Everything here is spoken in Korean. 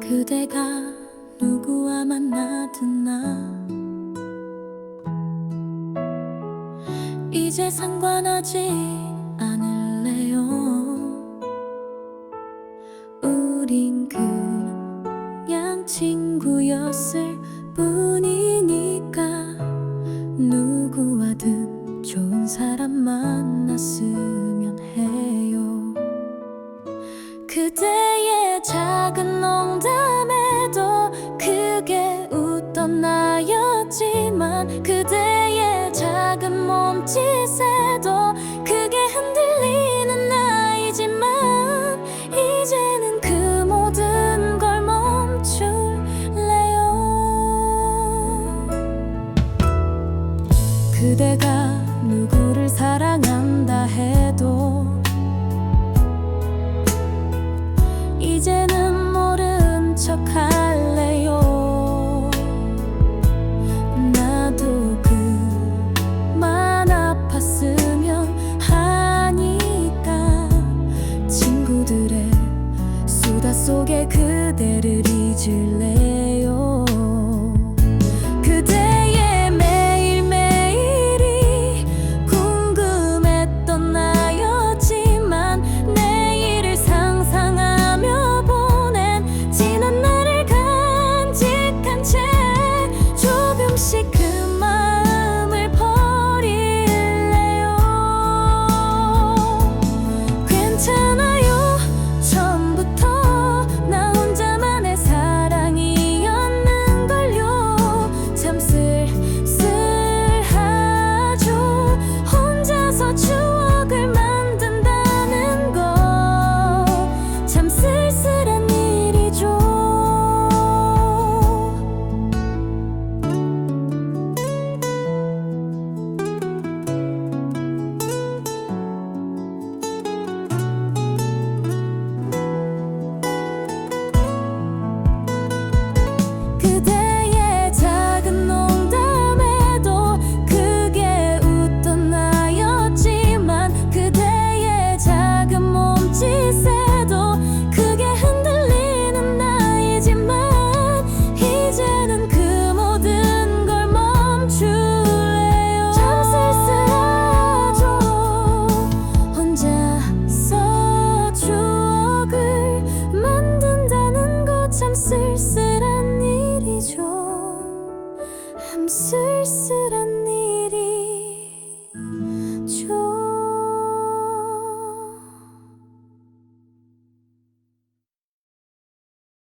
그대가 누구와 만나든나? 이제 상관하지 않을래요? 우린 그 있을 뿐이니까 누구와든 좋은 사람 만났으면 해요. 그대의 작은 농담에도 크게 웃던 나였지만 그대의 작은 몸짓에도 그대가 누구를 사랑한다 해도 쓸쓸해